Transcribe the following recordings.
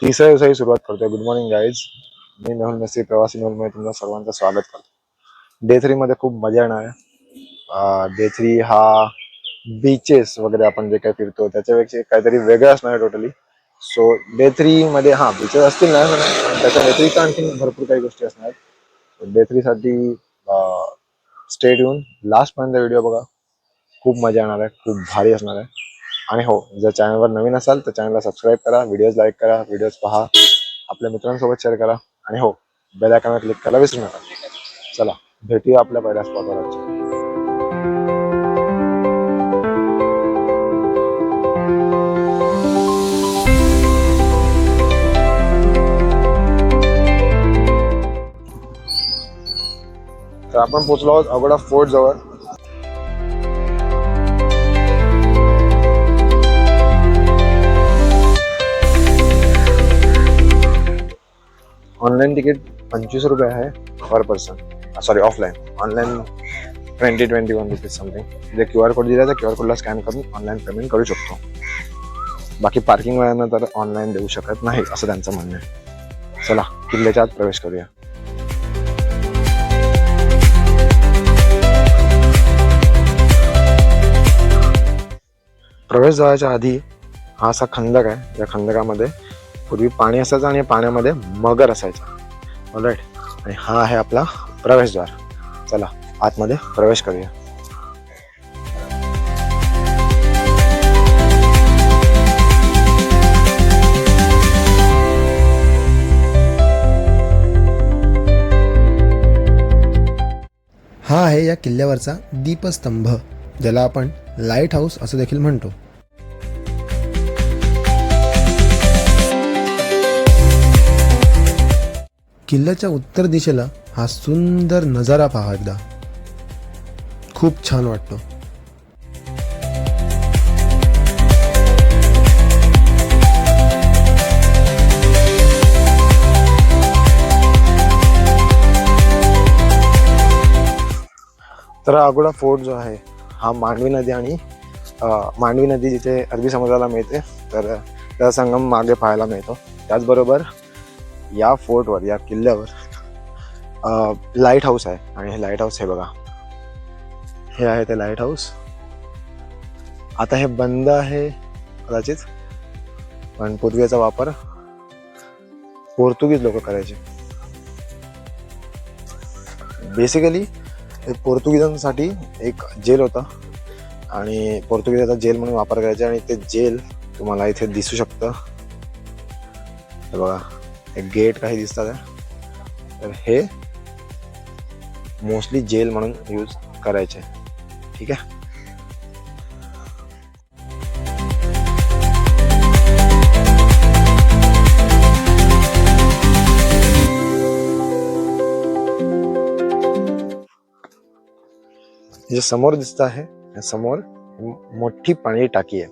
तिसऱ्या दिवसाची सुरुवात करतोय. गुड मॉर्निंग गाईज मी मेहुल नसी प्रवासी मेहुलमध्ये तुमचं सर्वांचं स्वागत करतो डे थ्री मध्ये खूप मजा येणार आहे. डे थ्री हा बीचेस वगैरे आपण जे काही फिरतो त्याच्यापेक्षा काहीतरी वेगळं असणार आहे टोटली सो डे थ्री मध्ये हा बीचेस असतील ना त्याच्या व्यतिरिक्त आणखी भरपूर काही गोष्टी असणार डे थ्री साठी स्टेट येऊन लास्ट पर्यंत व्हिडिओ बघा. खूप मजा येणार आहे. खूप भारी असणार आहे. आणि हो जर चॅनलवर नवीन असाल तर चॅनलला सबस्क्राईब करा व्हिडिओज लाईक करा व्हिडिओज पहा आपल्या मित्रांसोबत शेअर करा आणि हो बेल आयकॉनवर क्लिक करायला विसरू नका. चला भेटूया आपल्या पहिल्या स्पॉटवर तर आपण पोहोचलो आहोत अगोडा फोर्ट जवळ. ऑनलाईन तिकीट पंचवीस रुपये आहे per person sorry offline online twenty twenty one rupees something जे क्यू आर कोड दिला त्या क्यू आर कोडला स्कॅन करून ऑनलाईन पेमेंट करू शकतो. बाकी पार्किंग वेळानं तर ऑनलाईन देऊ शकत नाही असं त्यांचं म्हणणं आहे. चला किल्ल्याच्या आत प्रवेश करूया. प्रवेश जायच्या आधी हा असा खंदक आहे या खंदकामध्ये पूर्वी पाणी असायचं आणि पाण्यामध्ये मगर असायचा. ऑलराईट आणि हा आहे आपला प्रवेशद्वार. चला आतमध्ये प्रवेश करूया. हा आहे या किल्ल्यावरचा दीपस्तंभ ज्याला आपण लाइट हाऊस असं देखील म्हणतो. किल्ल्याच्या उत्तर दिशेला हा सुंदर नजारा पहा एकदा. खूप छान वाटतो. तर आगोडा फोर्ट जो आहे हा मांडवी नदी आणि मांडवी नदी जिथे अरबी समुद्राला मिळते तर त्याचा संगम मागे पाहायला मिळतो. त्याचबरोबर या फोर्टवर या किल्ल्यावर लाइट हाऊस आहे. आणि हे लाइट हाऊस हे बघा. हे आहे ते लाइट हाऊस आता हे बंद आहे कदाचित पण पूर्वीचा वापर पोर्तुगीज लोक करायचे. बेसिकली पोर्तुगीजांसाठी एक जेल होता. आणि पोर्तुगीजाचा जेल म्हणून वापर करायचा आणि ते जेल तुम्हाला इथे दिसू शकतं. हे बघा. एक गेट काही दिसतात तर हे मोस्टली जेल म्हणून यूज करायचे. ठीक आहे? जे समोर दिसत आहे समोर मोठी पाणी टाकी आहे.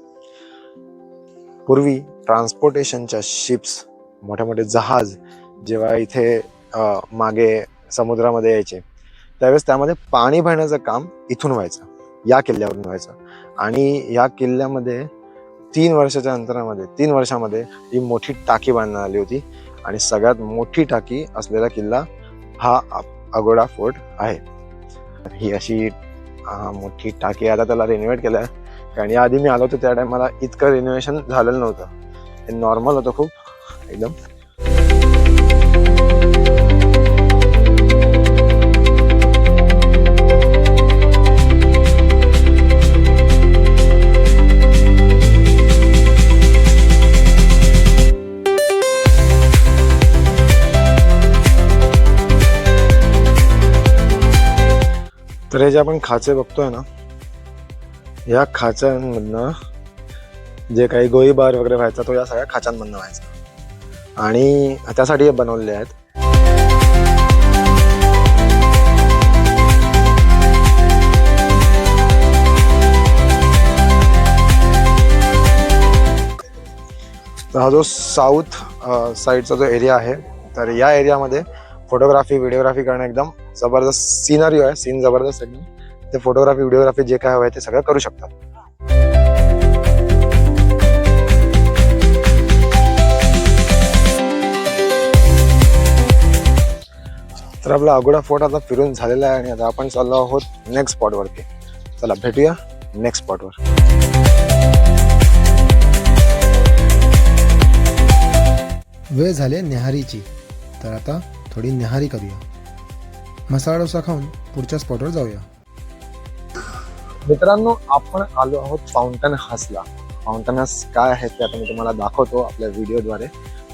पूर्वी ट्रान्सपोर्टेशनच्या शिप्स मोठे मोठे जहाज जेव्हा इथे मागे समुद्रामध्ये यायचे त्यावेळेस त्यामध्ये पाणी भरण्याचं काम इथून व्हायचं या किल्ल्यावरून व्हायचं. आणि या किल्ल्यामध्ये तीन वर्षाच्या अंतरामध्ये तीन वर्षामध्ये ही मोठी टाकी बांधण्यात आली होती आणि सगळ्यात मोठी टाकी असलेला किल्ला हा अगोडा फोर्ट आहे. ही अशी मोठी टाकी आता त्याला रिनोव्हेट केलं आहे. कारण या आधी मी आलो होतो त्या टायमाला इतकं रिनोव्हेशन झालेलं नव्हतं. हे नॉर्मल होतं खूप. एकदम तर हे जे आपण खाचे बघतोय ना या खाच्यांमधनं जे काही गोळीबार वगैरे व्हायचा तो या सगळ्या खाच्यांमधनं व्हायचा. आणि त्यासाठी हे बनवलेले आहेत. तर हा जो साऊथ साईडचा जो एरिया आहे तर या एरियामध्ये फोटोग्राफी व्हिडिओग्राफी करणं एकदम जबरदस्त सिनरी आहे सीन जबरदस्त एकदम. ते फोटोग्राफी व्हिडिओग्राफी जे काय हवं आहे ते सगळं करू शकतात. तर आपला अगोडा फोर्ट आता फिरून झालेला आहे आणि आता आपण चाललो आहोत नेक्स्ट स्पॉटवरती चला भेटूया नेक्स्ट स्पॉटवर वेळ झाली न्याहारीची तर आता थोडी न्याहारी करूया. मसाला डोसा खाऊन पुढच्या स्पॉटवर जाऊया. मित्रांनो आपण आलो आहोत फाउंटन हाऊसला फाउंटन हाऊस काय आहे ते आता मी तुम्हाला दाखवतो आपल्या व्हिडिओद्वारे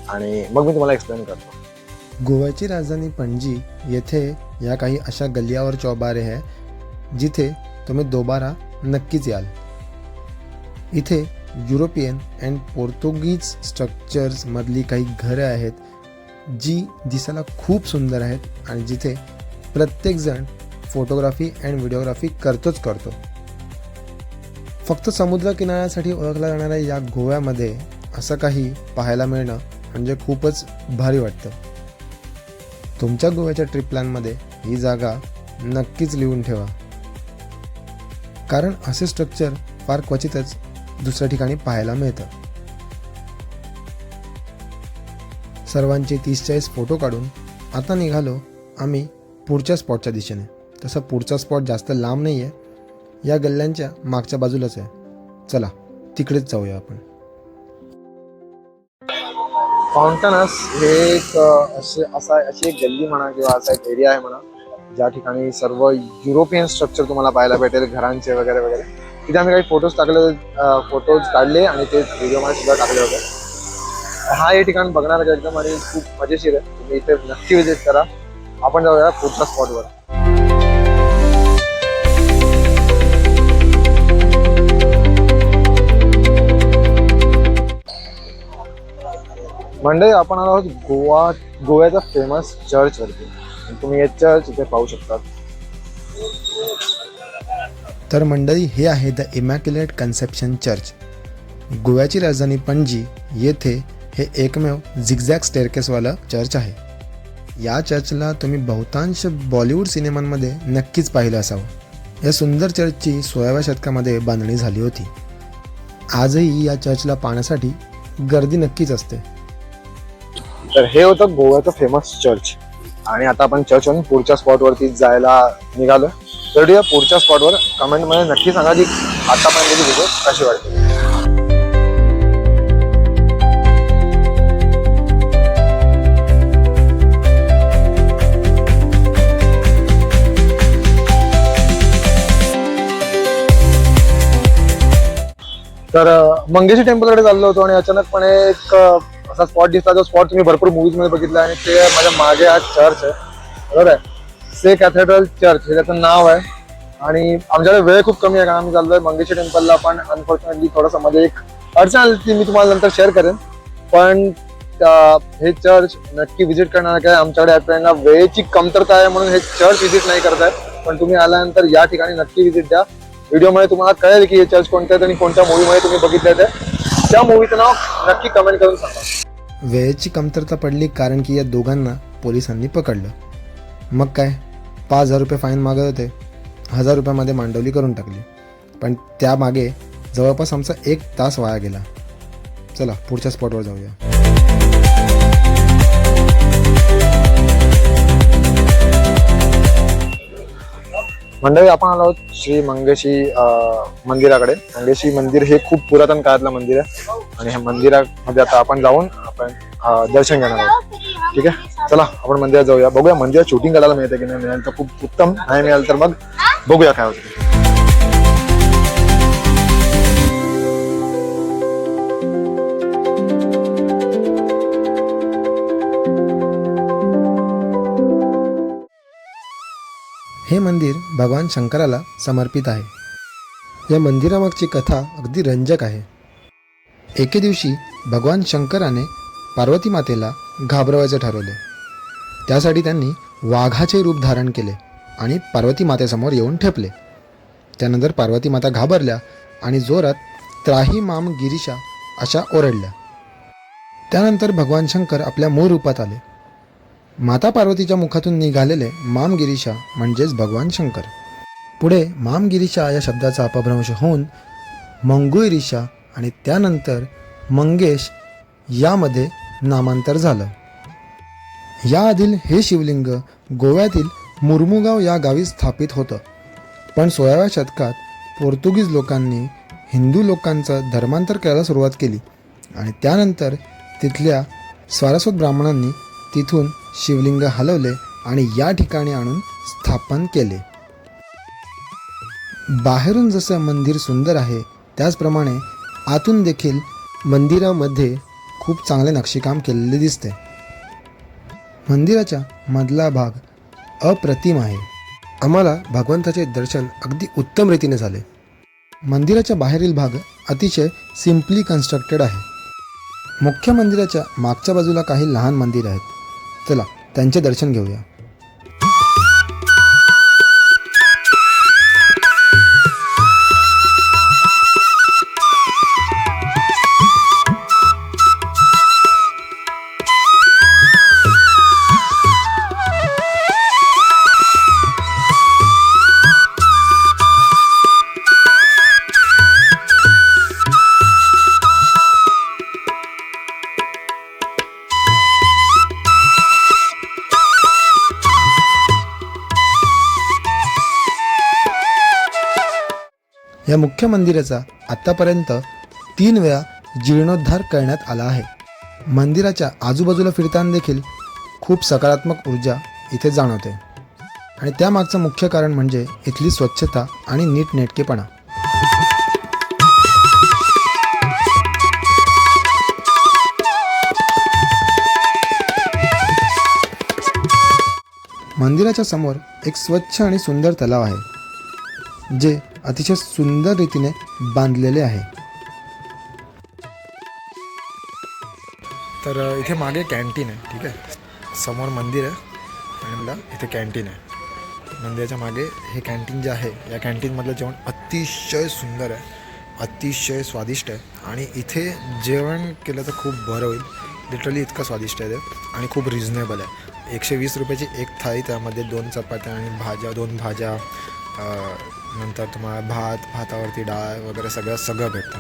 आणि मग मी तुम्हाला एक्सप्लेन करतो. गोव्याची राजधानी पणजी येथे या काही अशा गल्ल्यावर चौबारे आहे जिथे तुम्ही दोबारा नक्कीच याल. इथे युरोपियन अँड पोर्तुगीज स्ट्रक्चर्समधली काही घरं आहेत जी दिसायला खूप सुंदर आहेत आणि जिथे प्रत्येकजण फोटोग्राफी अँड व्हिडिओग्राफी करतोच करतो. फक्त समुद्रकिनाऱ्यासाठी ओळखल्या जाणाऱ्या या गोव्यामध्ये असं काही पाहायला मिळणं म्हणजे खूपच भारी वाटतं. तुमच्या गोव्याच्या ट्रिप प्लॅनमध्ये ही जागा नक्कीच लिहून ठेवा. कारण असे स्ट्रक्चर फार क्वचितच दुसऱ्या ठिकाणी पाहायला मिळतं. सर्वांचे तीस चाळीस फोटो काढून आता निघालो आम्ही पुढच्या स्पॉटच्या दिशेने. तसं पुढचा स्पॉट जास्त लांब नाही आहे या गल्ल्यांच्या मागच्या बाजूलाच आहे. चला तिकडेच जाऊया आपण. फाउंटनस हे एक असे असा अशी एक गल्ली म्हणा किंवा असा एक एरिया आहे म्हणा ज्या ठिकाणी सर्व युरोपियन स्ट्रक्चर तुम्हाला पाहायला भेटेल घरांचे वगैरे वगैरे. तिथे आम्ही काही फोटोज टाकले फोटोज काढले आणि ते व्हिडिओमध्ये सुद्धा टाकले होते. हा हे ठिकाण बघणार एकदम आणि खूप मजेशीर आहे. तुम्ही इथे नक्की व्हिजिट करा. आपण जाऊया पुढच्या स्पॉटवर म्हणजे आपण आलो आहोत गोवा गोव्याचा फेमस चर्च वरती. तुम्ही हे चर्च इथे पाहू शकता तर मंडळी हे आहे द इमॅक्युलेट कन्सेप्शन चर्च गोव्याची राजधानी पणजी येथे हे एकमेव झिगझॅग स्टेअरकेसवालं चर्च आहे. या चर्चला तुम्ही बहुतांश बॉलिवूड सिनेमांमध्ये नक्कीच पाहिलं असावं. या सुंदर चर्चची सोळाव्या शतकामध्ये बांधणी झाली होती. आजही या चर्चला पाहण्यासाठी गर्दी नक्कीच असते. तर हे होतं गोव्याचं फेमस चर्च आणि आता आपण चर्च होऊन पुढच्या स्पॉटवरती जायला निघालो तर पुढच्या स्पॉटवर कमेंटमध्ये नक्की सांगा की आतापर्यंतची व्हिडिओ कशी वाटते तर मंगेशी टेम्पलकडे चाललो होतो आणि अचानकपणे एक असा स्पॉट दिसला जो स्पॉट तुम्ही भरपूर मूवीजमध्ये बघितला आणि ते माझ्या मागे आज चर्च आहे. बरोबर आहे? से कॅथेड्रल चर्च हे त्याचं नाव आहे. आणि आमच्याकडे वेळ खूप कमी आहे कारण आम्ही चाललोय मंगेशी टेम्पलला पण अनफॉर्च्युनेटली थोडंसं मध्ये एक अडचण आली ती मी तुम्हाला नंतर शेअर करेन. पण हे चर्च नक्की व्हिजिट करणार काय? आमच्याकडे आपल्याला वेळेची कमतरता आहे म्हणून हे चर्च व्हिजिट नाही करताय. पण तुम्ही आल्यानंतर या ठिकाणी नक्की व्हिजिट द्या. व्हिडिओमध्ये तुम्हाला कळेल की हे चर्च कोणते आहेत आणि कोणत्या मूवीमध्ये तुम्ही बघितले ते. त्या मूवीचं नाव नक्की कमेंट करून सांगा. वेळेची कमतरता पडली कारण की या दोघांना पोलिसांनी पकडलं. मग काय? पाच हजार रुपये फाईन मागत होते. हजार रुपयामध्ये मांडवली करून टाकली. पण त्यामागे जवळपास आमचा एक तास वाया गेला. चला पुढच्या स्पॉटवर जाऊया. मंडळी आपण आलो आहोत श्री मंगेशी मंदिराकडे. मंगेशी मंदिर हे खूप पुरातन काळातलं मंदिर आहे. आणि ह्या मंदिरामध्ये आता आपण जाऊन आपण दर्शन घेणार आहोत. ठीक आहे? चला आपण मंदिरात जाऊया. बघूया मंदिरात शूटिंग करायला मिळतं की नाही मिळालं तर खूप उत्तम नाही मिळालं तर मग बघूया काय होतं. हे मंदिर भगवान शंकराला समर्पित आहे. या मंदिरामागची कथा अगदी रंजक आहे. एके दिवशी भगवान शंकराने पार्वती मातेला घाबरवायचे ठरवले. त्यासाठी त्यांनी वाघाचे रूप धारण केले आणि पार्वती मातेसमोर येऊन ठेपले. त्यानंतर पार्वती माता घाबरल्या आणि जोरात त्राही माम गिरीशा अशा ओरडल्या. त्यानंतर भगवान शंकर आपल्या मूळ रूपात आले. माता पार्वतीच्या मुखातून निघालेले मामगिरीशा म्हणजेच भगवान शंकर. पुढे मामगिरीशा या शब्दाचा अपभ्रंश होऊन मंगुईरिशा आणि त्यानंतर मंगेश यामध्ये नामांतर झालं. याआधील हे शिवलिंग गोव्यातील मुरमुगाव या गावी स्थापित होतं. पण सोळाव्या शतकात पोर्तुगीज लोकांनी हिंदू लोकांचं धर्मांतर करायला सुरुवात केली आणि त्यानंतर तिथल्या स्वारस्वत ब्राह्मणांनी तिथून शिवलिंग हलवले आणि या ठिकाणी आणून स्थापन केले. बाहेरून जसं मंदिर सुंदर आहे त्याचप्रमाणे आतून देखील मंदिरामध्ये खूप चांगले नक्षीकाम केलेले दिसते. मंदिराच्या मधला भाग अप्रतिम आहे. आम्हाला भगवंताचे दर्शन अगदी उत्तम रीतीने झाले. मंदिराच्या बाहेरील भाग अतिशय सिम्पली कन्स्ट्रक्टेड आहे. मुख्य मंदिराच्या मागच्या बाजूला काही लहान मंदिर आहेत. चला त्यांचे दर्शन घेऊया. या मुख्य मंदिराचा आत्तापर्यंत तीन वेळा जीर्णोद्धार करण्यात आला आहे. मंदिराच्या आजूबाजूला फिरताना देखील खूप सकारात्मक ऊर्जा इथे जाणवते. आणि त्यामागचं मुख्य कारण म्हणजे इथली स्वच्छता आणि नीटनेटकेपणा. मंदिराच्या समोर एक स्वच्छ आणि सुंदर तलाव आहे जे अतिशय सुंदर रीतीने बांधलेले आहे. तर इथे मागे कॅन्टीन आहे ठीक आहे? समोर मंदिर आहे आणि मला इथे कॅन्टीन आहे. मंदिराच्या मागे हे कॅन्टीन जे आहे या कॅन्टीनमधलं जेवण अतिशय सुंदर आहे अतिशय स्वादिष्ट आहे आणि इथे जेवण केलं तर खूप बरं होईल. लिटरली इतकं स्वादिष्ट आहे ते आणि खूप रिझनेबल आहे. एकशे वीस रुपयाची एक थाळी त्यामध्ये दोन चपात्या आणि भाज्या दोन भाज्या नंतर तुम्हाला भात भातावरती डाळ वगैरे सगळं सगळं भेटतं.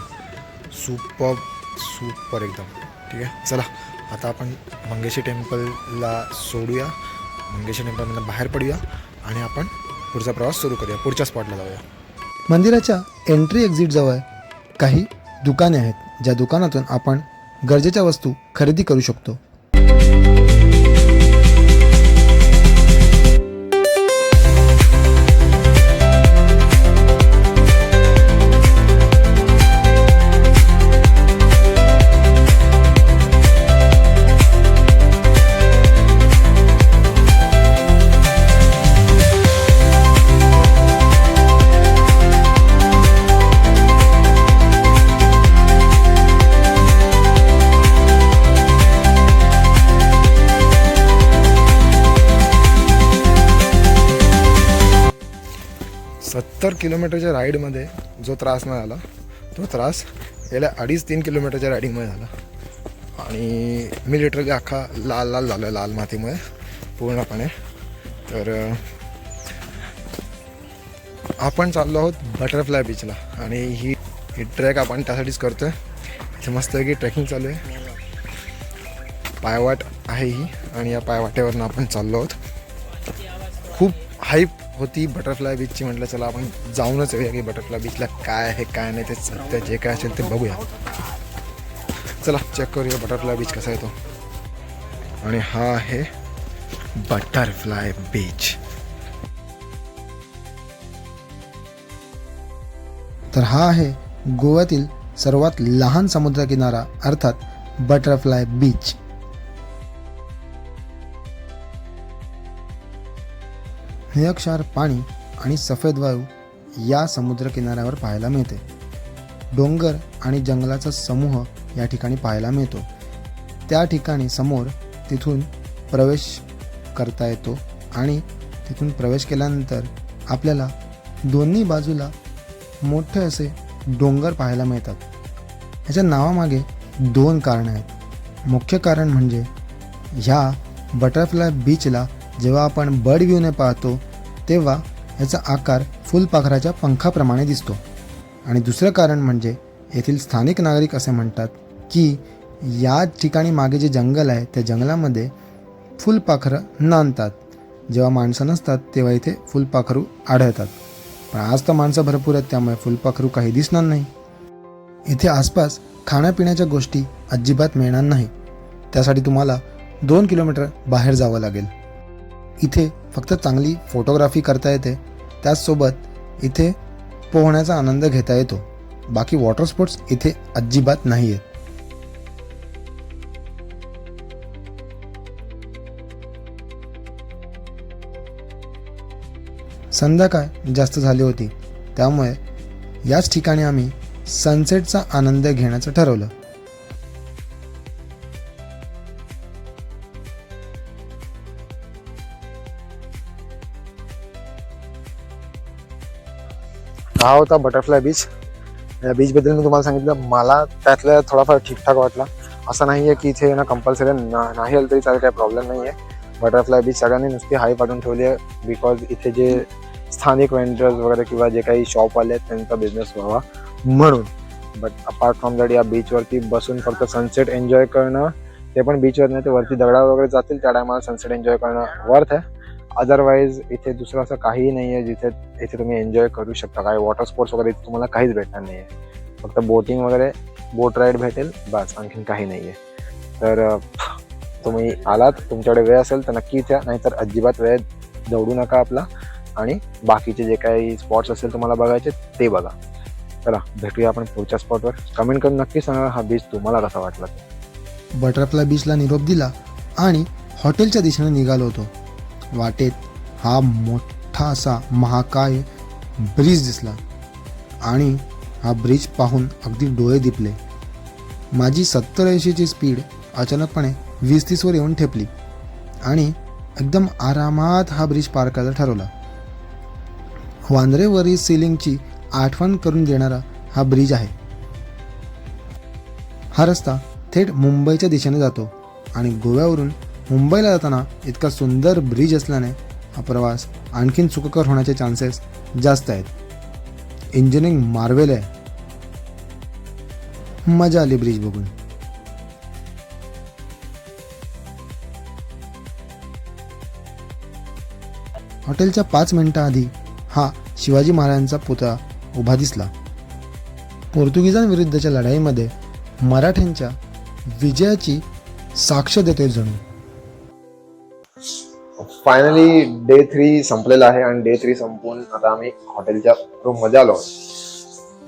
सुपर सुपर एकदम. ठीक आहे? चला आता आपण मंगेशी टेम्पलला सोडूया. मंगेशी टेम्पलमधून बाहेर पडूया आणि आपण पुढचा प्रवास सुरू करूया. पुढच्या स्पॉटला जाऊया. मंदिराच्या एंट्री एक्झिटजवळ काही दुकाने आहेत ज्या दुकानातून आपण गरजेच्या वस्तू खरेदी करू शकतो. सत्तर किलोमीटरच्या राईडमध्ये जो त्रास नाही आला तो त्रास गेल्या अडीच तीन किलोमीटरच्या रायडिंगमध्ये झाला. आणि मी लिटरली अख्खा लाल लाल झालो आहे लाल मातीमुळे पूर्णपणे. तर आपण चाललो आहोत बटरफ्लाय बीचला आणि ही ही ट्रेक आपण त्यासाठीच करतो आहे इथे मस्तपैकी ट्रेकिंग चालू आहे. पायवाट आहे ही. आणि या पायवाटेवरनं आपण चाललो आहोत. खूप हाईप होती बटरफ्लाय बीचची म्हटलं चला आपण जाऊनच येऊया की बटरफ्लाय बीचला काय आहे काय नाही ते सध्या जे काय असेल ते बघूया. चला चेक करूया बटरफ्लाय बीच कसा येतो. आणि हा आहे बटरफ्लाय बीच तर हा आहे गोव्यातील सर्वात लहान समुद्रकिनारा अर्थात बटरफ्लाय बीच निरक्षार पाणी आणि सफेद वायू या समुद्रकिनाऱ्यावर पाहायला मिळते. डोंगर आणि जंगलाचा समूह या ठिकाणी पाहायला मिळतो. त्या ठिकाणी समोर तिथून प्रवेश करता येतो आणि तिथून प्रवेश केल्यानंतर आपल्याला दोन्ही बाजूला मोठे असे डोंगर पाहायला मिळतात. ह्याच्या नावामागे दोन कारणं आहेत. मुख्य कारण म्हणजे ह्या बटरफ्लाय बीचला जेव्हा आपण बर्ड व्ह्यूने पाहतो तेव्हा याचा आकार फुलपाखराच्या पंखाप्रमाणे दिसतो. आणि दुसरं कारण म्हणजे येथील स्थानिक नागरिक असे म्हणतात की या ठिकाणी मागे जे जंगल आहे त्या जंगलामध्ये फुलपाखरं नांदतात. जेव्हा माणसं नसतात तेव्हा इथे फुलपाखरू आढळतात. पण आज तर माणसं भरपूर आहेत त्यामुळे फुलपाखरू काही दिसणार नाही. इथे आसपास खाण्यापिण्याच्या गोष्टी अजिबात मिळणार नाही. त्यासाठी तुम्हाला दोन किलोमीटर बाहेर जावं लागेल. इथे फक्त चांगली फोटोग्राफी करता येते. त्याचसोबत इथे पोहण्याचा आनंद घेता येतो. बाकी वॉटर स्पोर्ट्स इथे अजिबात नाही आहेत संध्याकाळ जास्त झाली होती. त्यामुळे याच ठिकाणी आम्ही सनसेटचा आनंद घेण्याचं ठरवलं. हा होता बटरफ्लाय बीच या बीचबद्दल मी तुम्हाला सांगितलं. मला त्यातलं थोडाफार ठीकठाक वाटला. असं नाही आहे की इथे ना कंपल्सरी नाही आलं तरी चालेल काही प्रॉब्लेम नाही आहे बटरफ्लाय बीच सगळ्यांनी नुसती हाय पाठवून ठेवली आहे बिकॉज इथे जे स्थानिक वेंडर्स वगैरे किंवा जे काही शॉपवाले आहेत त्यांचा बिझनेस व्हावा म्हणून. बट अपार्ट फ्रॉम दॅट या बीचवरती बसून फक्त सनसेट एन्जॉय करणं ते पण बीचवर नाही ते वरती दगडा वगैरे जातील त्या टायमाला सनसेट एन्जॉय करणं वर्थ आहे. अदरवाईज इथे दुसरं असं काहीही नाही आहे जिथे इथे तुम्ही एन्जॉय करू शकता. काय वॉटर स्पोर्ट्स वगैरे इथे तुम्हाला काहीच भेटणार नाही आहे फक्त बोटिंग वगैरे बोट राईड भेटेल बस आणखीन काही नाही आहे तर तुम्ही आलात तुमच्याकडे वेळ असेल तर नक्की इथे नाहीतर अजिबात वेळ दौडू नका आपला. आणि बाकीचे जे काही स्पॉट्स असेल तुम्हाला बघायचे ते बघा. चला भेटूया आपण पुढच्या स्पॉटवर कमेंट करून नक्की सांगा हा बीच तुम्हाला कसा वाटला. बटरफ्लाय बीचला निरोप दिला आणि हॉटेलच्या दिशेने निघालो होतो. वाटेत हा मोठा असा महाकाय ब्रिज दिसला. आणि हा ब्रिज पाहून अगदी डोळे दिपले. माझी सत्तर ऐंशीची स्पीड अचानकपणे वीस तीसवर येऊन ठेपली आणि एकदम आरामात हा ब्रिज पार करायला ठरवला. वांद्रेवरील सिलिंगची आठवण करून देणारा हा ब्रिज आहे. हा रस्ता थेट मुंबईच्या दिशेने जातो आणि गोव्यावरून मुंबईला जाताना इतका सुंदर ब्रिज असल्याने हा प्रवास आणखीन सुखकर होण्याचे चान्सेस जास्त आहेत. इंजिनिअरिंग मार्वेल आहे. मजा आली ब्रिज बघून. हॉटेलच्या पाच मिनिटाआधी हा शिवाजी महाराजांचा पुतळा उभा दिसला. पोर्तुगीजांविरुद्धच्या लढाईमध्ये मराठ्यांच्या विजयाची साक्ष देतोय जणू. फायनली डे थ्री संपलेला आहे आणि डे थ्री संपून आता आम्ही हॉटेलच्या रूममध्ये आलो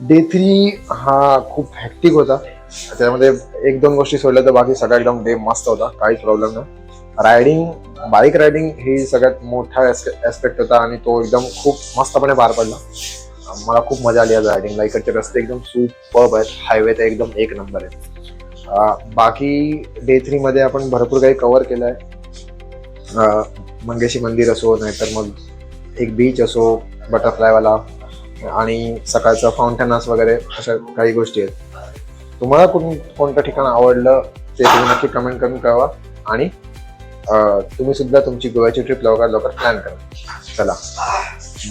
डे थ्री हा खूप हॅक्टिक होता. त्याच्यामध्ये एक दोन गोष्टी सोडल्या तर बाकी सगळा एकदम डे मस्त होता. काहीच प्रॉब्लेम नाही. रायडिंग बाईक रायडिंग ही सगळ्यात मोठा ऍस्पेक्ट होता आणि तो एकदम खूप मस्तपणे पार पडला. मला खूप मजा आली आज रायडिंगला इकडचे रस्ते एकदम सुपर्ब आहेत. हायवे तर एकदम एक नंबर आहे बाकी डे थ्री मध्ये आपण भरपूर काही कव्हर केलं आहे मंगेशी मंदिर असो नाहीतर मग एक बीच असो बटरफ्लायवाला आणि सकाळचं फाउंटन वगैरे अशा काही गोष्टी आहेत. तुम्हाला कोण कोणतं ठिकाण आवडलं ते तुम्ही नक्की कमेंट करून कळवा. आणि तुम्ही सुद्धा तुमची गोव्याची ट्रिप लवकर लवकर प्लॅन करा. चला.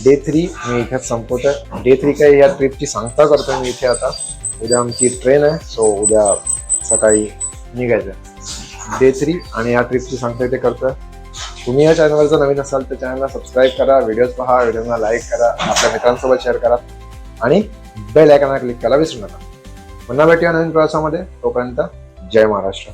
डे थ्री मी इथेच संपवतोय. डे थ्री काय या ट्रिपची सांगता करतो मी इथे आता. उद्या आमची ट्रेन आहे सो उद्या सकाळी निघायचं डे थ्री आणि या ट्रिपची सांगता इथे करतोय. तुम्ही या चॅनलवरचं नवीन असाल तर चॅनलला सबस्क्राईब करा व्हिडिओज पहा व्हिडिओला लाईक करा आपल्या मित्रांसोबत शेअर करा आणि बेल आयकॉनला क्लिक करायला विसरू नका. पुन्हा भेटूया नवीन प्रवासामध्ये. तोपर्यंत जय महाराष्ट्र.